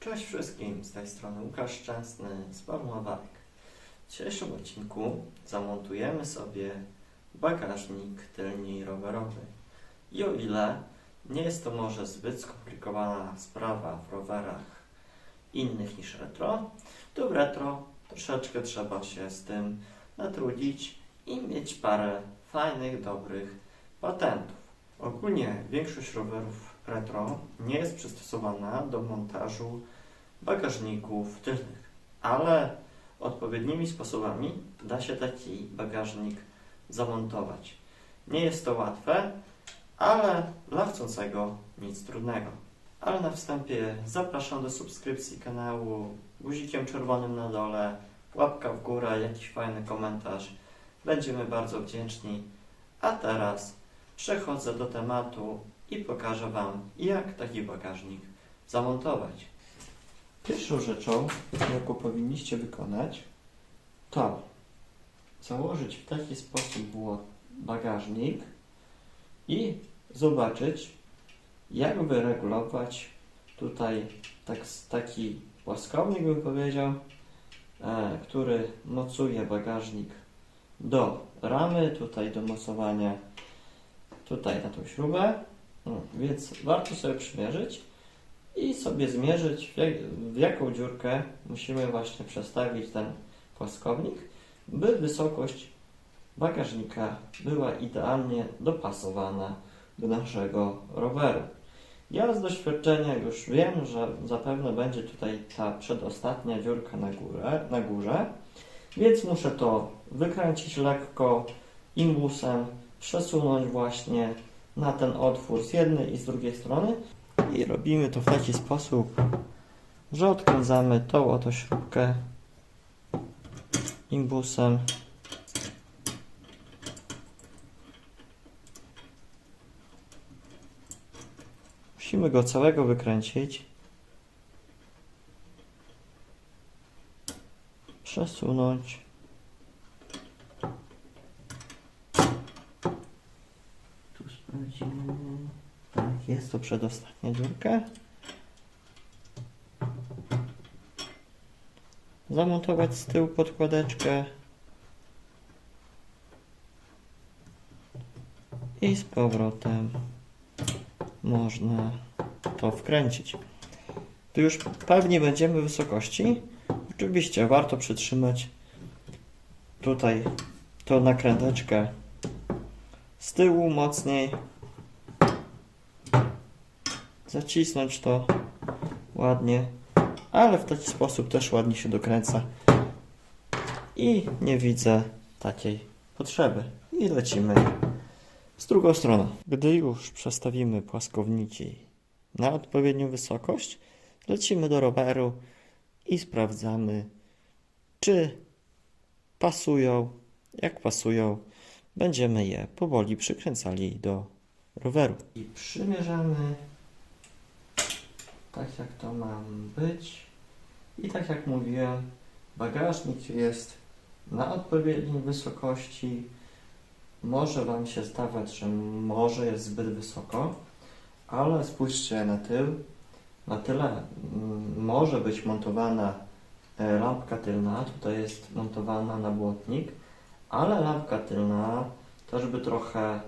Cześć wszystkim, z tej strony Łukasz Szczęsny z Barmawak. W dzisiejszym odcinku zamontujemy sobie bagażnik tylni rowerowy. I o ile nie jest to może zbyt skomplikowana sprawa w rowerach innych niż retro, to w retro troszeczkę trzeba się z tym natrudzić i mieć parę fajnych, dobrych patentów. Ogólnie większość rowerów retro nie jest przystosowana do montażu bagażników tylnych, ale odpowiednimi sposobami da się taki bagażnik zamontować. Nie jest to łatwe, ale dla chcącego nic trudnego. Ale na wstępie zapraszam do subskrypcji kanału guzikiem czerwonym na dole, łapka w górę, jakiś fajny komentarz. Będziemy bardzo wdzięczni. A teraz przechodzę do tematu i pokażę Wam, jak taki bagażnik zamontować. Pierwszą rzeczą, jaką powinniście wykonać, to założyć w taki sposób było bagażnik i zobaczyć, jak wyregulować tutaj tak, taki płaskownik, bym powiedział, e, który mocuje bagażnik do ramy, tutaj do mocowania tutaj na tą śrubę, no, więc warto sobie przymierzyć i sobie zmierzyć w, jak, w jaką dziurkę musimy właśnie przestawić ten płaskownik, by wysokość bagażnika była idealnie dopasowana do naszego roweru. Ja z doświadczenia już wiem, że zapewne będzie tutaj ta przedostatnia dziurka na, górę, na górze, więc muszę to wykręcić lekko imbusem, przesunąć właśnie na ten otwór z jednej i z drugiej strony i robimy to w taki sposób, że odkręcamy tą oto śrubkę imbusem Musimy go całego wykręcić. Przesunąć. Tu sprawdzimy. Tak, jest to przedostatnia dziurka. Zamontować z tyłu podkładeczkę. I z powrotem można to wkręcić. Tu już pewnie będziemy wysokości. Oczywiście warto przytrzymać tutaj tą nakręteczkę z tyłu mocniej. Zacisnąć to ładnie, ale w taki sposób też ładnie się dokręca. I nie widzę takiej potrzeby. I lecimy z drugą stroną. Gdy już przestawimy płaskowniki na odpowiednią wysokość, lecimy do roweru i sprawdzamy, czy pasują. Jak pasują, będziemy je powoli przykręcali do roweru. I przymierzamy tak, jak to ma być. I tak jak mówiłem, bagażnik jest na odpowiedniej wysokości. Może Wam się zdawać, że może jest zbyt wysoko, ale spójrzcie na tył. Na tyle mm, może być montowana e, lampka tylna, tutaj jest montowana na błotnik, ale lampka tylna też by trochę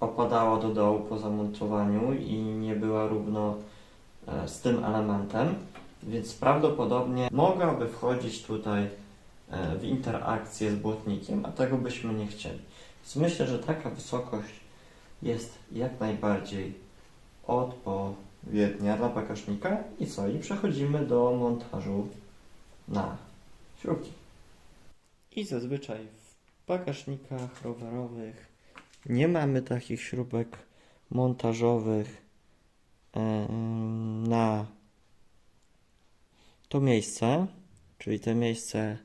opadała do dołu po zamontowaniu i nie była równo z tym elementem, więc prawdopodobnie mogłaby wchodzić tutaj e, w interakcję z błotnikiem, a tego byśmy nie chcieli. Więc myślę, że taka wysokość jest jak najbardziej odpowiednia dla bagażnika. I co? I przechodzimy do montażu na śrubki. I zazwyczaj w bagażnikach rowerowych nie mamy takich śrubek montażowych na to miejsce, czyli to miejsce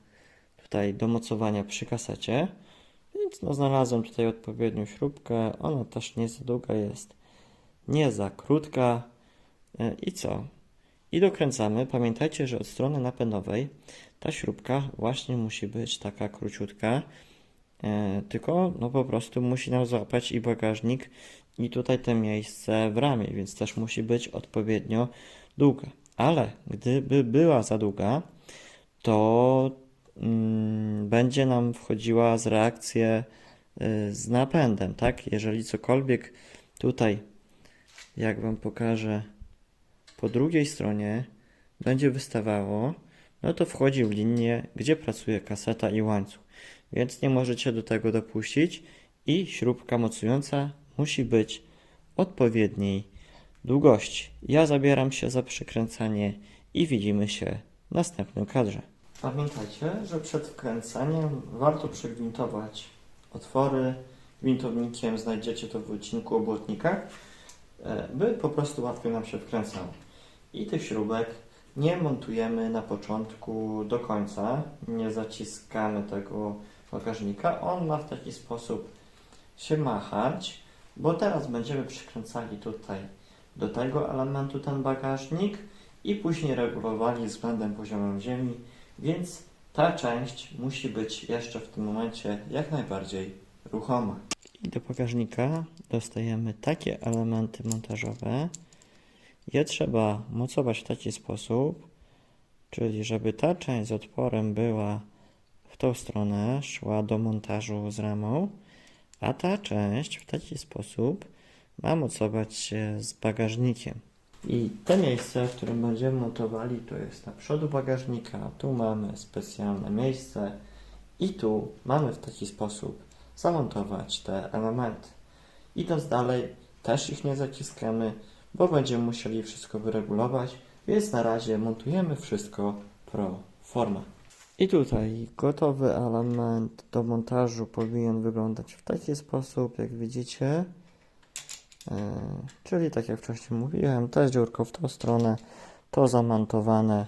tutaj do mocowania przy kasecie. Więc no, znalazłem tutaj odpowiednią śrubkę. Ona też nie za długa jest, nie za krótka. E, I co? I dokręcamy. Pamiętajcie, że od strony napędowej ta śrubka właśnie musi być taka króciutka. E, tylko no po prostu musi nam złapać i bagażnik i tutaj to miejsce w ramie, więc też musi być odpowiednio długa. ale gdyby była za długa, to mm, będzie nam wchodziła z reakcję y, z napędem, tak? Jeżeli cokolwiek tutaj, jak Wam pokażę, po drugiej stronie będzie wystawało, no to wchodzi w linię, gdzie pracuje kaseta i łańcuch. Więc nie możecie do tego dopuścić i śrubka mocująca musi być odpowiedniej długości. Ja zabieram się za przykręcanie i widzimy się w następnym kadrze. Pamiętajcie, że przed wkręcaniem warto przegwintować otwory. Gwintownikiem znajdziecie to w odcinku o błotnikach, e, by po prostu łatwiej nam się wkręcało. I tych śrubek nie montujemy na początku do końca, nie zaciskamy tego bagażnika. On ma w taki sposób się machać, bo teraz będziemy przykręcali tutaj do tego elementu ten bagażnik i później regulowali względem poziomem ziemi, więc ta część musi być jeszcze w tym momencie jak najbardziej ruchoma. I do bagażnika dostajemy takie elementy montażowe. Je trzeba mocować w taki sposób, czyli żeby ta część z otworem była w tą stronę, szła do montażu z ramą, a ta część w taki sposób ma mocować się z bagażnikiem. I te miejsce, w którym będziemy montowali, to jest na przodu bagażnika, tu mamy specjalne miejsce i tu mamy w taki sposób zamontować te elementy. Idąc dalej, też ich nie zaciskamy, bo będziemy musieli wszystko wyregulować, więc na razie montujemy wszystko pro forma. I tutaj gotowy element do montażu powinien wyglądać w taki sposób, jak widzicie. E, Czyli tak jak wcześniej mówiłem, to jest dziurko w tą stronę, to zamontowane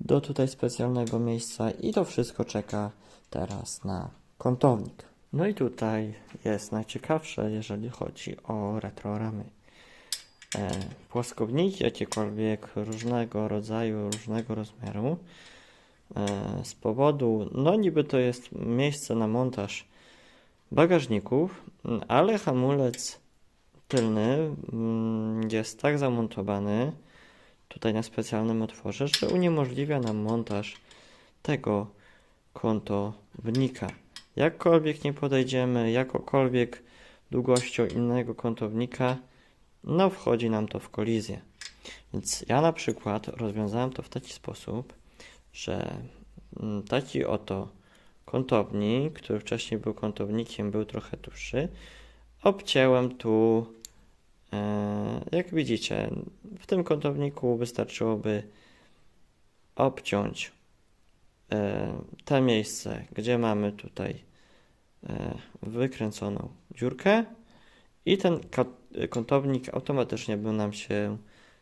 do tutaj specjalnego miejsca i to wszystko czeka teraz na kątownik. No i tutaj jest najciekawsze, jeżeli chodzi o retroramy. E, płaskowniki jakiekolwiek różnego rodzaju, różnego rozmiaru z powodu, no niby to jest miejsce na montaż bagażników, ale hamulec tylny mm, jest tak zamontowany tutaj na specjalnym otworze, że uniemożliwia nam montaż tego kątownika. Jakkolwiek nie podejdziemy, jakokolwiek długością innego kątownika, no wchodzi nam to w kolizję. Więc ja na przykład rozwiązałem to w taki sposób, że mm, taki oto kątownik, który wcześniej był kątownikiem, był trochę dłuższy, obcięłem tu, e, jak widzicie, w tym kątowniku wystarczyłoby obciąć e, te miejsce, gdzie mamy tutaj e, wykręconą dziurkę i ten kątownik automatycznie by nam się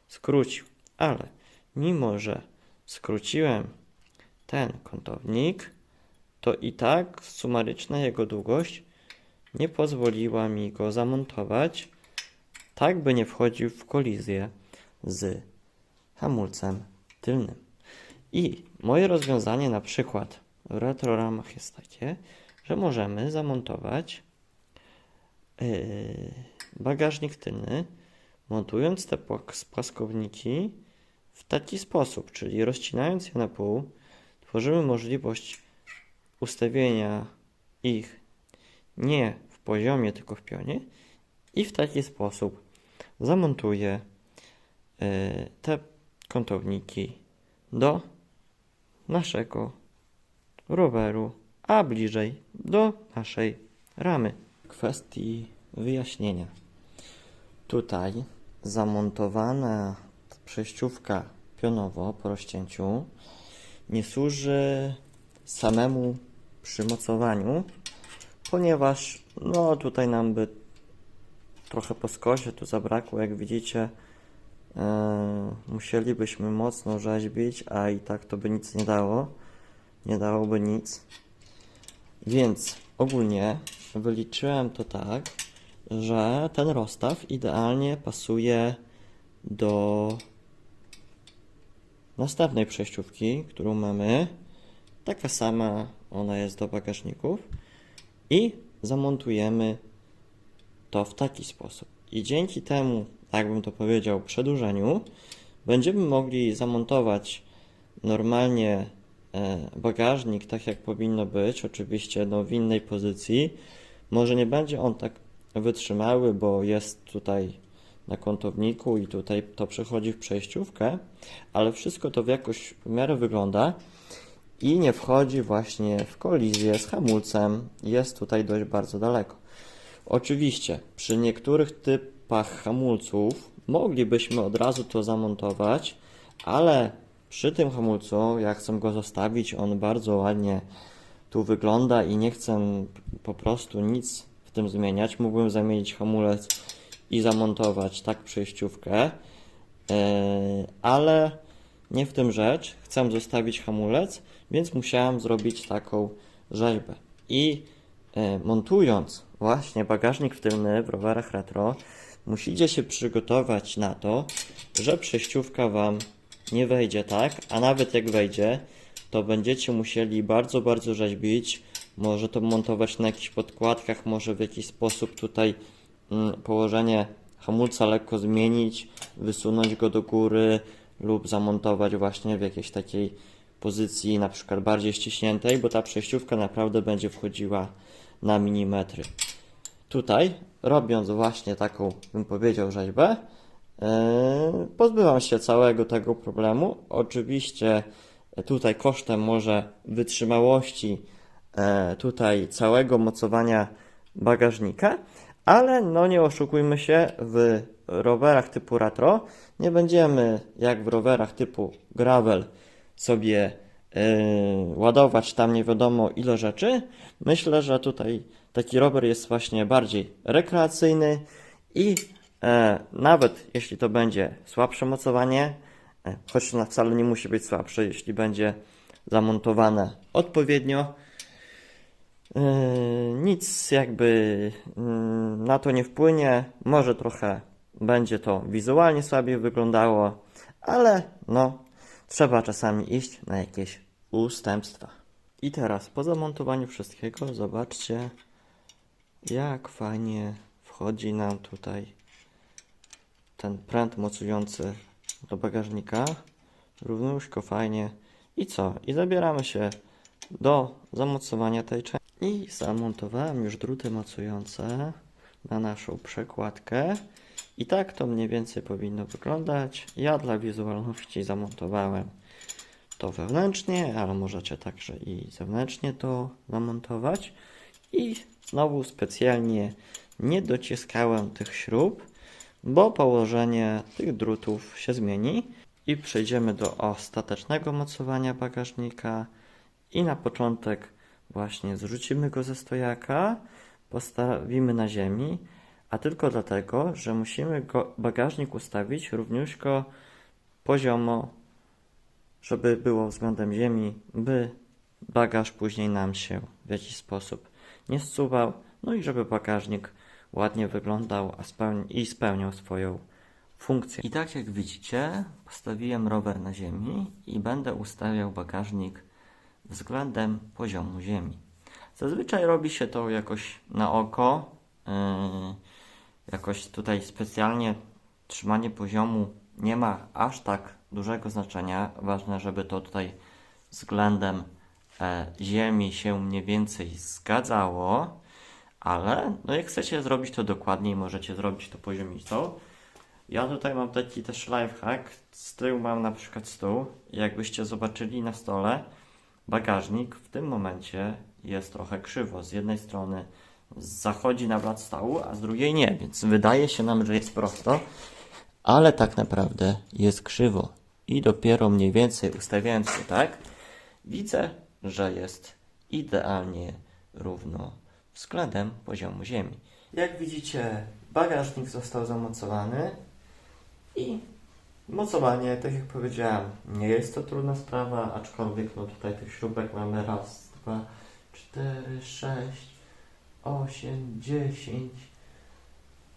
skrócił. Ale mimo, że skróciłem ten kątownik, to i tak sumaryczna jego długość nie pozwoliła mi go zamontować, tak by nie wchodził w kolizję z hamulcem tylnym. I moje rozwiązanie na przykład w retroramach jest takie, że możemy zamontować yy, bagażnik tylny, montując te płaskowniki w taki sposób, czyli rozcinając je na pół, tworzymy możliwość ustawienia ich nie w poziomie, tylko w pionie i w taki sposób zamontuję y, te kątowniki do naszego roweru, a bliżej do naszej ramy. W kwestii wyjaśnienia. Tutaj zamontowana przejściówka pionowo po rozcięciu nie służy samemu przymocowaniu, ponieważ no tutaj nam by trochę po skosie tu zabrakło, jak widzicie e, musielibyśmy mocno rzeźbić, a i tak to by nic nie dało, nie dałoby nic, więc ogólnie wyliczyłem to tak, że ten rozstaw idealnie pasuje do następnej przejściówki, którą mamy. Taka sama ona jest do bagażników. I zamontujemy to w taki sposób. I dzięki temu, jakbym to powiedział, przedłużeniu, będziemy mogli zamontować normalnie e, bagażnik tak jak powinno być, oczywiście no, w innej pozycji. Może nie będzie on tak wytrzymały, bo jest tutaj na kątowniku i tutaj to przechodzi w przejściówkę, ale wszystko to w jakoś w miarę wygląda i nie wchodzi właśnie w kolizję z hamulcem. Jest tutaj dość bardzo daleko. Oczywiście przy niektórych typach hamulców moglibyśmy od razu to zamontować, ale przy tym hamulcu, ja chcę go zostawić, on bardzo ładnie tu wygląda i nie chcę po prostu nic w tym zmieniać. Mógłbym zamienić hamulec i zamontować tak przejściówkę, yy, ale nie w tym rzecz. Chcę zostawić hamulec, więc musiałem zrobić taką rzeźbę. I e, montując właśnie bagażnik tylny w rowerach retro, musicie się przygotować na to, że przejściówka Wam nie wejdzie tak, a nawet jak wejdzie, to będziecie musieli bardzo, bardzo rzeźbić. Może to montować na jakichś podkładkach, może w jakiś sposób tutaj położenie hamulca lekko zmienić, wysunąć go do góry lub zamontować właśnie w jakiejś takiej pozycji na przykład bardziej ściśniętej, bo ta przejściówka naprawdę będzie wchodziła na milimetry. Tutaj, robiąc właśnie taką, bym powiedział, rzeźbę, yy, pozbywam się całego tego problemu. Oczywiście tutaj kosztem może wytrzymałości e, tutaj całego mocowania bagażnika, ale no nie oszukujmy się, w rowerach typu retro nie będziemy jak w rowerach typu gravel sobie yy, ładować tam nie wiadomo ile rzeczy. Myślę, że tutaj taki rower jest właśnie bardziej rekreacyjny i e, nawet jeśli to będzie słabsze mocowanie, e, choć na wcale nie musi być słabsze, jeśli będzie zamontowane odpowiednio, nic jakby mm, na to nie wpłynie. Może trochę będzie to wizualnie słabiej wyglądało, ale no, trzeba czasami iść na jakieś ustępstwa. I teraz po zamontowaniu wszystkiego zobaczcie jak fajnie wchodzi nam tutaj ten pręt mocujący do bagażnika. Równiuśko fajnie. I co? I zabieramy się do zamocowania tej części. I zamontowałem już druty mocujące na naszą przekładkę. I tak to mniej więcej powinno wyglądać. Ja dla wizualności zamontowałem to wewnętrznie, ale możecie także i zewnętrznie to zamontować. I znowu specjalnie nie dociskałem tych śrub, bo położenie tych drutów się zmieni. I przejdziemy do ostatecznego mocowania bagażnika. I na początek właśnie zrzucimy go ze stojaka, postawimy na ziemi, a tylko dlatego, że musimy go, bagażnik ustawić równiuśko poziomo, żeby było względem ziemi, by bagaż później nam się w jakiś sposób nie zsuwał, no i żeby bagażnik ładnie wyglądał spełni i spełniał swoją funkcję. I tak jak widzicie, postawiłem rower na ziemi i będę ustawiał bagażnik względem poziomu ziemi. Zazwyczaj robi się to jakoś na oko, yy, jakoś tutaj specjalnie trzymanie poziomu nie ma aż tak dużego znaczenia. Ważne, żeby to tutaj względem e, ziemi się mniej więcej zgadzało, ale no jak chcecie zrobić to dokładniej, możecie zrobić to poziomicą. Ja tutaj mam taki też lifehack. Z tyłu mam na przykład stół. Jakbyście zobaczyli na stole, bagażnik w tym momencie jest trochę krzywo. Z jednej strony zachodzi na blat stołu, a z drugiej nie, więc wydaje się nam, że jest prosto, ale tak naprawdę jest krzywo. I dopiero mniej więcej ustawiając się tak, widzę, że jest idealnie równo względem poziomu ziemi. Jak widzicie, bagażnik został zamocowany i mocowanie, tak jak powiedziałem, nie jest to trudna sprawa, aczkolwiek no tutaj tych śrubek mamy raz, dwa, cztery, sześć, osiem, dziesięć,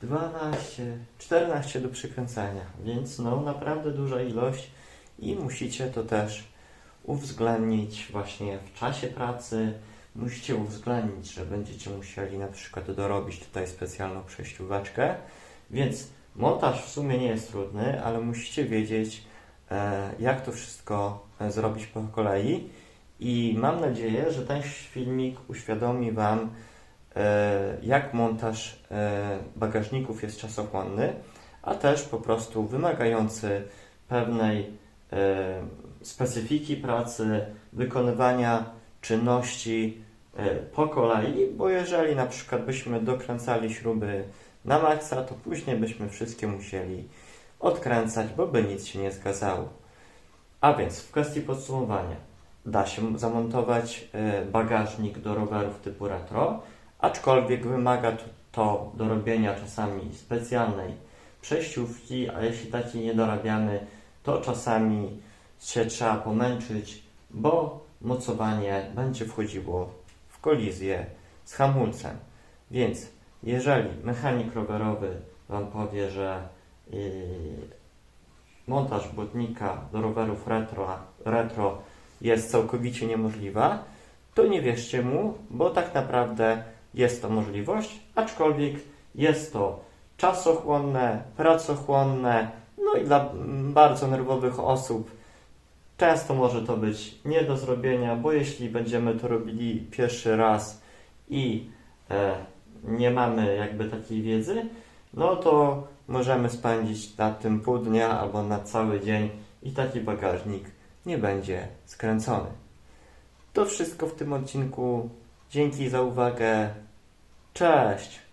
dwanaście, czternaście do przykręcenia, więc no naprawdę duża ilość i musicie to też uwzględnić właśnie w czasie pracy. Musicie uwzględnić, że będziecie musieli na przykład dorobić tutaj specjalną przejścióweczkę, więc montaż w sumie nie jest trudny, ale musicie wiedzieć, e, jak to wszystko e, zrobić po kolei. I mam nadzieję, że ten filmik uświadomi Wam, e, jak montaż bagażników jest czasochłonny, a też po prostu wymagający pewnej specyfiki pracy, wykonywania czynności po kolei, bo jeżeli na przykład byśmy dokręcali śruby na maksa, to później byśmy wszystkie musieli odkręcać, bo by nic się nie zgadzało. A więc w kwestii podsumowania da się zamontować e, bagażnik do rowerów typu retro, aczkolwiek wymaga to- do robienia czasami specjalnej przejściówki, a jeśli takiej nie dorabiamy, to czasami się trzeba pomęczyć, bo mocowanie będzie wchodziło w kolizję z hamulcem. Więc jeżeli mechanik rowerowy Wam powie, że yy, montaż błotnika do rowerów retro, retro jest całkowicie niemożliwa, to nie wierzcie mu, bo tak naprawdę jest to możliwość, aczkolwiek jest to czasochłonne, pracochłonne, no i dla bardzo nerwowych osób często może to być nie do zrobienia, bo jeśli będziemy to robili pierwszy raz i e, nie mamy jakby takiej wiedzy, no to możemy spędzić na tym pół dnia albo na cały dzień i taki bagażnik nie będzie skręcony. To wszystko w tym odcinku. Dzięki za uwagę. Cześć!